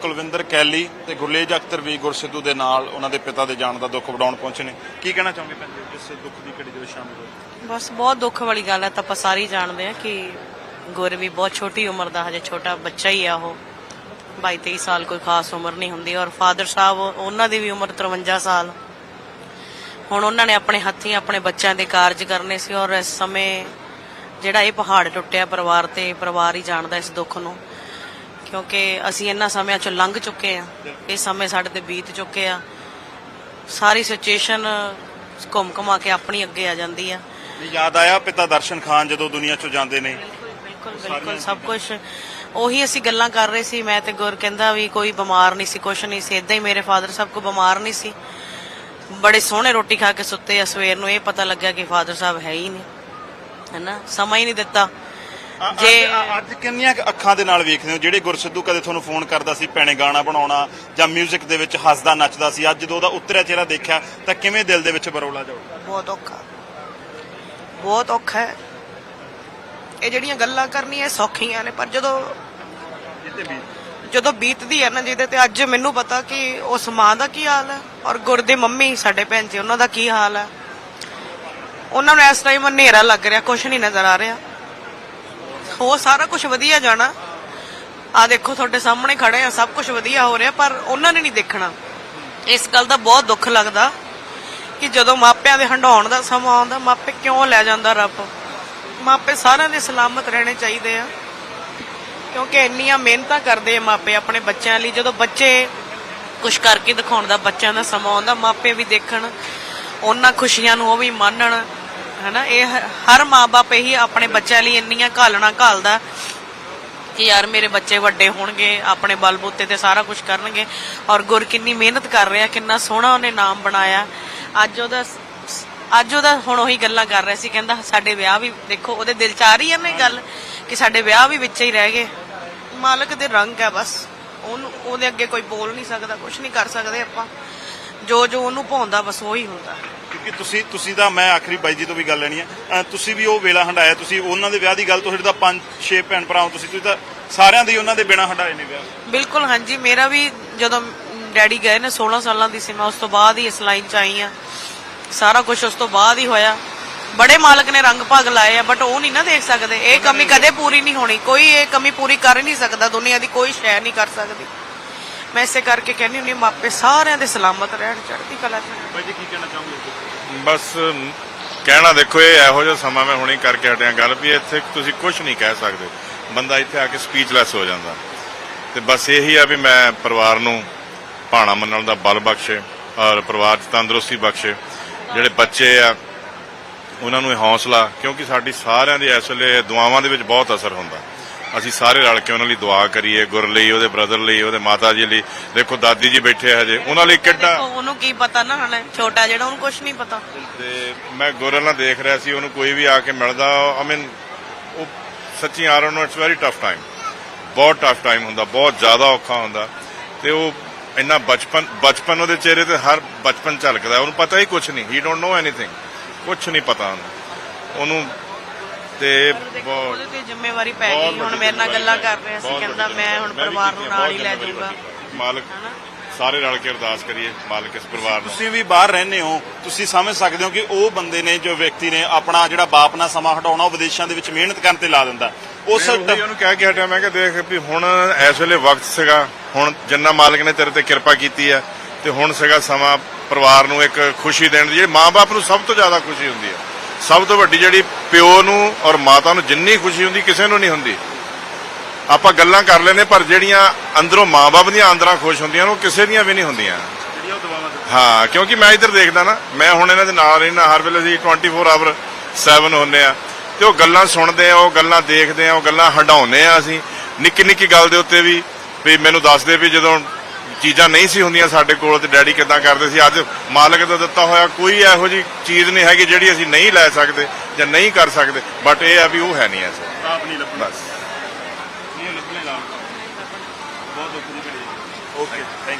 Kulwinder Kelly ਤੇ ਗੁਰਲੇਜ ਅਖਤਰ ਵੀ ਗੁਰਸਿੱਧੂ ਦੇ ਨਾਲ ਉਹਨਾਂ ਦੇ ਪਿਤਾ ਦੇ ਜਾਣ ਦਾ ਦੁੱਖ ਵਡਾਉਣ ਪਹੁੰਚੇ ਨੇ। ਕੀ ਕਹਿਣਾ ਚਾਹੋਗੇ ਭੈਣ ਜੀ ਇਸ ਦੁੱਖ ਦੀ ਘੜੀ ਦੇ ਵਿੱਚ ਸ਼ਾਮਿਲ ਹੋਏ? ਬਸ ਬਹੁਤ ਦੁੱਖ ਵਾਲੀ ਗੱਲ ਹੈ, ਤਾਂ ਆਪਾਂ ਸਾਰੇ ਜਾਣਦੇ ਆ ਕਿ ਗੁਰ ਵੀ ਬਹੁਤ ਛੋਟੀ ਉਮਰ ਦਾ, ਹਜੇ ਛੋਟਾ ਬੱਚਾ ਹੀ ਆ ਉਹ। 22 ਸਾਲ ਕੋਈ ਖਾਸ ਉਮਰ ਨਹੀਂ ਹੁੰਦੀ ਔਰ ਫਾਦਰ ਸਾਹਿਬ ਉਹਨਾਂ ਦੀ ਵੀ ਉਮਰ 53 ਸਾਲ। ਹੁਣ ਉਹਨਾਂ ਨੇ ਆਪਣੇ ਹੱਥੀਂ ਆਪਣੇ ਬੱਚਿਆਂ ਦੇ ਕਾਰਜ ਕਰਨੇ ਸੀ ਔਰ ਇਸ ਸਮੇਂ ਜਿਹੜਾ ਇਹ ਪਹਾੜ ਟੁੱਟਿਆ ਪਰਿਵਾਰ ਤੇ, ਪਰਿਵਾਰ ਹੀ ਜਾਣਦਾ ਇਸ ਦੁੱਖ ਨੂੰ। ਕਿਉਂਕਿ ਅਸੀਂ ਇਹਨਾਂ ਸਮਿਆਂ ਚੋਂ ਲੰਘ ਚੁੱਕੇ ਆ ਇਹ ਸਮੇਂ ਸਾਡੇ ਤੇ ਬੀਤ ਚੁੱਕੇ ਆ। ਸਾਰੀ ਸਿਚੁਏਸ਼ਨ ਘੁੰਮ ਘੁਮਾ ਕੇ ਆਪਣੀ ਅੱਗੇ ਆ ਜਾਂਦੀ ਆ। ਯਾਦ ਆਇਆ ਪਿਤਾ ਦਰਸ਼ਨ ਖਾਨ ਜਦੋਂ ਦੁਨੀਆ ਚੋਂ ਜਾਂਦੇ ਨੇ? ਬਿਲਕੁਲ ਬਿਲਕੁਲ ਸਭ ਕੁਝ ਉਹੀ ਅਸੀਂ ਗੱਲਾਂ ਕਰ ਰਹੇ ਸੀ। ਮੈਂ ਤੇ ਗੁਰ ਕਹਿੰਦਾ ਵੀ ਕੋਈ ਬਿਮਾਰ ਨਹੀਂ ਸੀ ਕੁਛ ਨਹੀਂ ਸੀ। ਇਦਾਂ ਹੀ ਮੇਰੇ ਫਾਦਰ ਸਾਹਿਬ ਕੋ ਬਿਮਾਰ ਨਹੀਂ ਸੀ। ਬੜੇ ਸੋਹਣੇ ਰੋਟੀ ਖਾ ਕੇ ਸੁੱਤੇ ਆ ਸਵੇਰ ਨੂੰ। ਇਹ ਪਤਾ ਲੱਗਿਆ ਕਿ ਫਾਦਰ ਸਾਹਿਬ ਹੈ ਹੀ ਨਹੀਂ। ਹੈਨਾ? ਸਮਾਂ ਹੀ ਨਹੀਂ ਦਿੱਤਾ। ਜੇ ਅੱਜ ਕਿੰਨੀਆਂ ਅੱਖਾਂ ਦੇ ਨਾਲ ਵੇਖਦੇ ਹੋ? ਜਿਹੜੇ ਗੁਰਸਿੱਧੂ ਕਦੇ ਤੁਹਾਨੂੰ ਫੋਨ ਕਰਦਾ ਸੀ ਭੈਣੇ ਗਾਣਾ ਬਣਾਉਣਾ ਜਾਂ 뮤직 ਦੇ ਵਿੱਚ ਹੱਸਦਾ ਨੱਚਦਾ ਸੀ ਅੱਜ ਜਦੋਂ ਉਹਦਾ ਉਤਰਿਆ ਚਿਹਰਾ ਦੇਖਿਆ ਤਾਂ ਕਿਵੇਂ ਦਿਲ ਦੇ ਵਿੱਚ ਬਰੋਲਾ ਜਾਊ? ਬਹੁਤ ਔਖਾ। ਬਹੁਤ ਔਖਾ ਹੈ। ਇਹ ਜਿਹੜੀਆਂ ਗੱਲਾਂ ਕਰਨੀਆਂ ਸੌਖੀਆਂ ਨੇ ਪਰ ਜਦੋਂ ਜਿੱਤੇ ਵੀ ਜਦੋਂ ਬੀਤਦੀ ਹੈ ਨਾ ਜਿਹਦੇ ਤੇ ਅੱਜ ਮੈਨੂੰ ਪਤਾ ਕਿ ਉਸ ਮਾਂ ਦਾ ਕੀ ਹਾਲ ਹੈ ਔਰ ਗੁਰ ਦੇ ਮੰਮੀ ਸਾਡੇ ਭੈਣ ਜੀ ਉਹਨਾਂ ਦਾ ਕੀ ਹਾਲ ਹੈ। ਉਹਨਾਂ ਨੂੰ ਇਸ ਟਾਈਮ ਹਨੇਰਾ ਲੱਗ ਰਿਹਾ ਕੁਝ ਨਹੀਂ ਨਜ਼ਰ ਆ ਰਿਹਾ। ਹੋ ਸਾਰਾ ਕੁਝ ਵਧੀਆ ਜਾਣਾ। ਆ ਦੇਖੋ ਤੁਹਾਡੇ ਸਾਹਮਣੇ ਖੜੇ ਆ, ਸਭ ਕੁਝ ਵਧੀਆ ਹੋ ਰਿਹਾ, ਪਰ ਉਹਨਾਂ ਨੇ ਨਹੀਂ ਦੇਖਣਾ। ਇਸ ਗੱਲ ਦਾ ਬਹੁਤ ਦੁੱਖ ਲੱਗਦਾ ਕਿ ਜਦੋਂ ਮਾਪਿਆਂ ਦੇ ਹੰਡਾਉਣ ਦਾ ਸਮਾਂ ਆਉਂਦਾ, ਮਾਪੇ ਕਿਉਂ ਲੈ ਜਾਂਦਾ ਰੱਬ? ਮਾਪੇ ਸਾਰਿਆਂ ਦੇ ਸਲਾਮਤ ਰਹਿਣੇ ਚਾਹੀਦੇ ਆ। ਕਿਉਂਕਿ ਇੰਨੀਆਂ ਮਿਹਨਤਾਂ ਕਰਦੇ ਆ ਮਾਪੇ ਆਪਣੇ ਬੱਚਿਆਂ ਲਈ। ਜਦੋਂ ਬੱਚੇ ਕੁਝ ਕਰਕੇ ਦਿਖਾਉਣ ਦਾ, ਬੱਚਿਆਂ ਦਾ ਸਮਾਂ ਆਉਂਦਾ, ਮਾਪੇ ਵੀ ਦੇਖਣ, ਉਹਨਾਂ ਖੁਸ਼ੀਆਂ ਨੂੰ ਉਹ ਵੀ ਮਾਣਨ ਹਨਾ, ਇਹ ਹ- ਹਰ ਮਾਪੇ ਹੀ ਆਪਣੇ ਬੱਚਿਆਂ ਲਈ ਇੰਨੀਆਂ ਘਾਲਣਾ ਘਾਲਦਾ ਕਿ ਯਾਰ ਮੇਰੇ ਬੱਚੇ ਵੱਡੇ ਹੋਣਗੇ, ਆਪਣੇ ਬਲਬੂਤੇ ਤੇ ਸਾਰਾ ਕੁਝ ਕਰਨਗੇ ਔਰ ਗੁਰ ਕਿੰਨੀ ਮਿਹਨਤ ਕਰ ਰਿਹਾ, ਕਿੰਨਾ ਸੋਹਣਾ ਉਹਨੇ ਨਾਮ ਬਣਾਇਆ। ਅੱਜ ਉਹਦਾ ਅੱਜ ਉਹਦਾ ਹੁਣ ਉਹੀ ਗੱਲਾਂ ਕਰ ਰਿਹਾ ਸੀ, ਕਹਿੰਦਾ ਸਾਡੇ ਵਿਆਹ ਵੀ ਦੇਖੋ, ਉਹਦੇ ਦਿਲ ਚ ਆ ਰਹੀ ਹੈ ਨਾ ਗੱਲ ਕਿ ਸਾਡੇ ਵਿਆਹ ਵੀ ਵਿੱਚ ਹੀ ਰਹਿ ਗਏ। ਮਾਲਕ ਦੇ ਰੰਗ ਹੈ ਬਸ, ਉਹਨੂੰ, ਉਹਦੇ ਅੱਗੇ ਕੋਈ ਬੋਲ ਨਹੀਂ ਸਕਦਾ ਕੁਝ ਨਹੀਂ ਕਰ ਸਕਦੇ ਆਪਾਂ। ਜੋ ਜੋ ਉਹਨੂੰ ਭਾਉਂਦਾ ਬਸ ਉਹੀ ਹੁੰਦਾ। ਕਿਉਂਕਿ ਤੁਸੀਂ ਤੁਸੀਂ ਤਾਂ ਮੈਂ ਆਖਰੀ ਬਾਈ ਜੀ ਤੋਂ ਵੀ ਗੱਲ ਲੈਣੀ ਹੈ। ਤੁਸੀਂ ਵੀ ਉਹ ਵੇਲਾ ਹੰਡਾਇਆ ਤੁਸੀਂ ਉਹਨਾਂ ਦੇ ਵਿਆਹ ਦੀ ਗੱਲ ਤੁਹਾਡੇ ਤਾਂ ਪੰਜ ਛੇ ਭੈਣ ਭਰਾ ਹੋ ਤੁਸੀਂ ਤੁਸੀਂ ਤਾਂ ਸਾਰਿਆਂ ਦੇ ਉਹਨਾਂ ਦੇ ਬਿਨਾਂ ਹੰਡਾਏ ਨੇ ਵਿਆਹ। ਬਿਲਕੁਲ ਹਾਂਜੀ ਮੇਰਾ ਵੀ ਜਦੋਂ ਡੈਡੀ ਗਏ ਨੇ 16 ਸਾਲਾਂ ਦੀ ਸੀ ਮੈਂ ਉਸ ਤੋਂ ਬਾਅਦ ਹੀ ਇਸ ਲਾਈਨ 'ਚ ਆਈ ਆ ਸਾਰਾ ਕੁਝ ਉਸ ਤੋਂ ਬਾਅਦ ਹੀ ਹੋਇਆ। ਬੜੇ ਮਾਲਕ ਨੇ ਰੰਗ ਭਾਗ ਲਾਏ ਆ ਬਟ ਉਹ ਨਹੀਂ ਨਾ ਦੇਖ ਸਕਦੇ। ਇਹ ਕਮੀ ਕਦੇ ਪੂਰੀ ਨਹੀਂ ਹੋਣੀ। ਕੋਈ ਇਹ ਕਮੀ ਪੂਰੀ ਕਰ ਨਹੀਂ ਸਕਦਾ ਦੁਨੀਆ ਦੀ ਕੋਈ ਸ਼ੈ ਨਹੀਂ ਕਰ ਸਕਦੀ। ਮੈਂ ਇਸੇ ਕਰਕੇ ਕਹਿੰਦੀ ਹੁੰਦੀ ਮਾਪੇ ਸਾਰਿਆਂ ਦੇ ਸਲਾਮਤ ਰਹਿਣ ਚੜ੍ਹਦੀ ਕਲਾ 'ਚ। ਬਾਈ ਜੀ ਕੀ ਕਹਿਣਾ ਚਾਹੋਗੇ ਬਸ ਕਹਿਣਾ ਦੇਖੋ ਇਹ ਇਹੋ ਜਿਹਾ ਸਮਾਂ ਮੈਂ ਹੁਣੇ ਕਰਕੇ ਹਟਿਆ ਗੱਲ ਵੀ ਇੱਥੇ ਤੁਸੀਂ ਕੁਝ ਨਹੀਂ ਕਹਿ ਸਕਦੇ। ਬੰਦਾ ਇੱਥੇ ਆ ਕੇ ਸਪੀਚਲੈਸ ਹੋ ਜਾਂਦਾ। ਤੇ ਬਸ ਇਹੀ ਆ ਵੀ ਮੈਂ ਪਰਿਵਾਰ ਨੂੰ ਭਾਣਾ ਮੰਨਣ ਦਾ ਬਲ ਬਖਸ਼ੇ ਔਰ ਪਰਿਵਾਰ 'ਚ ਤੰਦਰੁਸਤੀ ਬਖਸ਼ੇ। ਜਿਹੜੇ ਬੱਚੇ ਆ ਉਹਨਾਂ ਨੂੰ ਇਹ ਹੌਸਲਾ ਕਿਉਂਕਿ ਸਾਡੀ ਸਾਰਿਆਂ ਦੀ ਇਸ ਵੇਲੇ ਦੁਆਵਾਂ ਦੇ ਵਿੱਚ ਬਹੁਤ ਅਸਰ ਹੁੰਦਾ। ਅਸੀਂ ਸਾਰੇ ਰਲ ਕੇ ਉਹਨਾਂ ਲਈ ਦੁਆ ਕਰੀਏ ਗੁਰ ਲਈ ਉਹਦੇ ਬ੍ਰਦਰ ਲਈ ਉਹਦੇ ਮਾਤਾ ਜੀ ਲਈ। ਦੇਖੋ ਦਾਦੀ ਜੀ ਬੈਠੇ ਆ ਹਜੇ ਉਹਨਾਂ ਲਈ ਕਿੱਡਾ ਉਹਨੂੰ ਕੀ ਪਤਾ ਨਾ ਹਣ ਛੋਟਾ ਜਿਹੜਾ ਉਹਨੂੰ ਕੁਝ ਨਹੀਂ ਪਤਾ। ਤੇ ਮੈਂ ਗੁਰਨ ਨਾਲ ਦੇਖ ਰਿਹਾ ਸੀ ਉਹਨੂੰ ਕੋਈ ਵੀ ਆ ਕੇ ਮਿਲਦਾ ਆਈ ਮੀਨ ਉਹ ਸੱਚੀ ਆ ਰਹਾ ਨੂੰ ਇਟਸ ਵੈਰੀ ਟਫ ਟਾਈਮ ਬਹੁਤ ਟਫ ਟਾਈਮ ਹੁੰਦਾ ਬਹੁਤ ਜ਼ਿਆਦਾ ਔਖਾ ਹੁੰਦਾ। ਤੇ ਉਹ ਇੰਨਾ ਬਚਪਨ ਬਚਪਨ ਉਹਦੇ ਚਿਹਰੇ ਤੇ ਹਰ ਬਚਪਨ ਝਲਕਦਾ ਉਹਨੂੰ ਪਤਾ ਹੀ ਕੁਝ ਨਹੀਂ ਹੀ ਡੋਨਟ ਨੋ ਐਨੀਥਿੰਗ ਕੁਝ ਨਹੀਂ ਪਤਾ ਉਹਨੂੰ ਤੇ ਉਹਦੇ ਤੇ ਜ਼ਿੰਮੇਵਾਰੀ ਪੈ ਗਈ। ਹੁਣ ਮੇਰੇ ਨਾਲ ਗੱਲਾਂ ਕਰ ਰਿਹਾ ਸੀ ਕਹਿੰਦਾ ਮੈਂ ਹੁਣ। ਪਰਿਵਾਰ ਨੂੰ ਮੈਂ ਨਾਲ ਹੀ ਲੈ ਜਾਊਗਾ। ਮਾਲਕ ਸਾਰੇ ਰਲ ਕੇ ਅਰਦਾਸ ਕਰੀਏ ਮਾਲਕ ਇਸ ਪਰਿਵਾਰ ਨੂੰ। ਤੁਸੀਂ ਵੀ ਬਾਹਰ ਰਹਿੰਦੇ ਹੋ ਤੁਸੀਂ ਸਮਝ ਸਕਦੇ ਹੋ ਕਿ ਉਹ ਬੰਦੇ ਨੇ ਜੋ ਵਿਅਕਤੀ ਨੇ ਆਪਣਾ ਜਿਹੜਾ ਬਾਪ ਨਾਲ ਸਮਾਂ ਹਟਾਉਣਾ ਉਹ ਵਿਦੇਸ਼ਾਂ ਦੇ ਵਿੱਚ ਮਿਹਨਤ ਕਰਨ ਤੇ ਲਾ ਦਿੰਦਾ। ਉਸ ਮੈਂ ਉਹੀ ਉਹਨੂੰ ਕਹਿ ਕੇ ਹਟਿਆ ਮੈਂ ਕਿਹਾ ਦੇਖ ਵੀ ਹੁਣ ਇਸ ਵੇਲੇ ਵਕਤ ਸੀਗਾ ਹੁਣ ਜਿੰਨਾ ਮਾਲਕ ਨੇ ਤੇਰੇ ਤੇ ਕਿਰਪਾ ਕੀਤੀ ਹੈ ਤੇ ਹੁਣ ਸੀਗਾ ਸਮਾਂ ਪਰਿਵਾਰ ਨੂੰ ਇੱਕ ਖੁਸ਼ੀ ਦੇਣ ਦੀ ਜਿਹੜੀ ਮਾਂ-ਬਾਪ ਨੂੰ ਸਭ ਤੋਂ ਜ਼ਿਆਦਾ ਖੁਸ਼ੀ ਹੁੰਦੀ ਹੈ। ਸਭ ਤੋਂ ਵੱਡੀ ਜਿਹੜੀ ਪਿਓ ਨੂੰ ਔਰ ਮਾਤਾ ਨੂੰ ਜਿੰਨੀ ਖੁਸ਼ੀ ਹੁੰਦੀ ਕਿਸੇ ਨੂੰ ਨਹੀਂ ਹੁੰਦੀ। ਆਪਾਂ ਗੱਲਾਂ ਕਰ ਲੈਨੇ ਪਰ ਜਿਹੜੀਆਂ ਅੰਦਰੋਂ ਮਾਂ-ਬਾਪ ਦੀਆਂ ਅੰਦਰਾਂ ਖੁਸ਼ ਹੁੰਦੀਆਂ ਉਹ ਕਿਸੇ ਦੀਆਂ ਵੀ ਨਹੀਂ ਹੁੰਦੀਆਂ। ਹਾਂ ਕਿਉਂਕਿ ਮੈਂ ਇੱਧਰ ਦੇਖਦਾ ਨਾ ਮੈਂ ਹੁਣ ਇਹਨਾਂ ਦੇ ਨਾਲ ਰਹਿਣਾ ਹਰ ਵੇਲੇ ਅਸੀਂ 24 ਆਵਰ 7 ਹੁੰਨੇ ਆ ਤੇ ਉਹ ਗੱਲਾਂ ਸੁਣਦੇ ਆ ਉਹ ਗੱਲਾਂ ਦੇਖਦੇ ਆ ਉਹ ਗੱਲਾਂ ਹੰਡਾਉਂਦੇ ਆ ਅਸੀਂ। ਨਿੱਕੀ ਨਿੱਕੀ ਗੱਲ ਦੇ ਉੱਤੇ ਵੀ ਵੀ ਮੈਨੂੰ ਦੱਸਦੇ ਵੀ ਜਦੋਂ ਚੀਜ਼ਾਂ ਨਹੀਂ ਸੀ ਹੁੰਦੀਆਂ ਸਾਡੇ ਕੋਲ ਤੇ ਡੈਡੀ ਕਿਦਾਂ ਕਰਦੇ ਸੀ? ਅੱਜ ਮਾਲਕ ਦਾ ਦਿੱਤਾ ਹੋਇਆ ਕੋਈ ਇਹੋ ਜੀ ਚੀਜ਼ ਨਹੀਂ ਹੈਗੀ ਜਿਹੜੀ ਅਸੀਂ ਨਹੀਂ ਲੈ ਸਕਦੇ ਜਾਂ ਨਹੀਂ ਕਰ ਸਕਦੇ। ਬਟ ਇਹ ਆ ਵੀ ਉਹ ਹੈ ਨਹੀਂ ਐਸਾ। ਆਪ ਨਹੀਂ ਲੱਭਣਾ। ਬਸ। ਨਹੀਂ ਲੱਭਣੇ ਨਾਲ ਬਹੁਤ ਦੁੱਖ ਦੀ ਘੜੀ ਓਕੇ ਥੈਂਕ